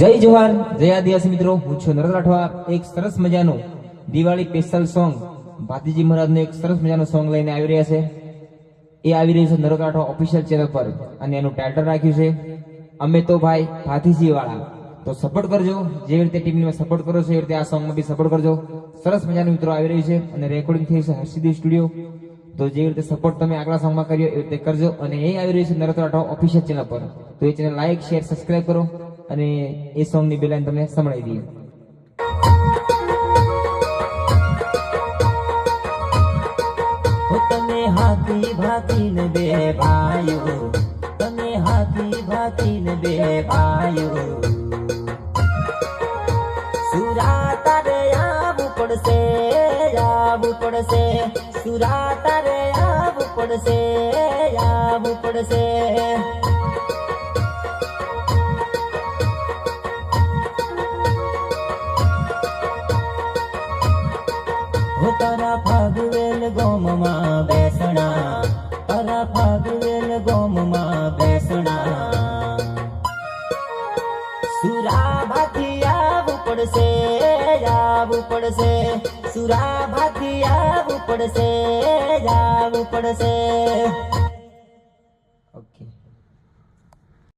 જય જોહાર જય આદિવાસી મિત્રો. હું છું નરેન્દ્ર રાઠવા. એક સરસ મજાનું દિવાળી સ્પેશિયલ સોંગ ભાતીજી મહારાજનો એક સરસ મજાનું સોંગ લઈને આવી રહ્યા છે. એ આવી રહ્યું છે નરેન્દ્ર રાઠવા ઓફિશિયલ ચેનલ પર અને એનું ટાઇટલ રાખ્યું છે, અમે તો ભાઈ ભાતીજી વાળા તો સપોર્ટ કરજો, જેવી રીતે ટીમને સપોર્ટ કરો છો, એવી રીતે આ સોંગમાં બી સપોર્ટ કરજો. સરસ મજાનું મિત્રો આવી રહ્યું છે અને રેકોર્ડિંગ થઈ છે હર્ષિદી સ્ટુડિયો તો જેવી રીતે સપોર્ટ તમે આગલા સોંગમાં કર્યો, એવી રીતે કરજો. અને એ આવી રહ્યું છે નરેન્દ્ર રાઠવા ઓફિશિયલ ચેનલ પર. તો એ ચેનલ લાઈક શેર સબસ્ક્રાઇબ કરો. અને એ સોંગની બે લાઈન તમને સંભળાવી દઈએ. તમે હાથી ભાતી ને બે ભાઈઓ, તમે હાથી ભાતી ને બે ભાઈઓ. સુરા તારે આવું પડશે આવું પડશે. સુરા તારે આવું પડશે આવું પડશે. હો તારા ફાગવેલ ગોમમાં બેસણા, તારા ફાગવેલ ગોમમાં બેસણા. સુરા ભાથી આવવું પડશે, આવું પડશે. સુરા ભાથી આવવું પડશે, આવું પડશે.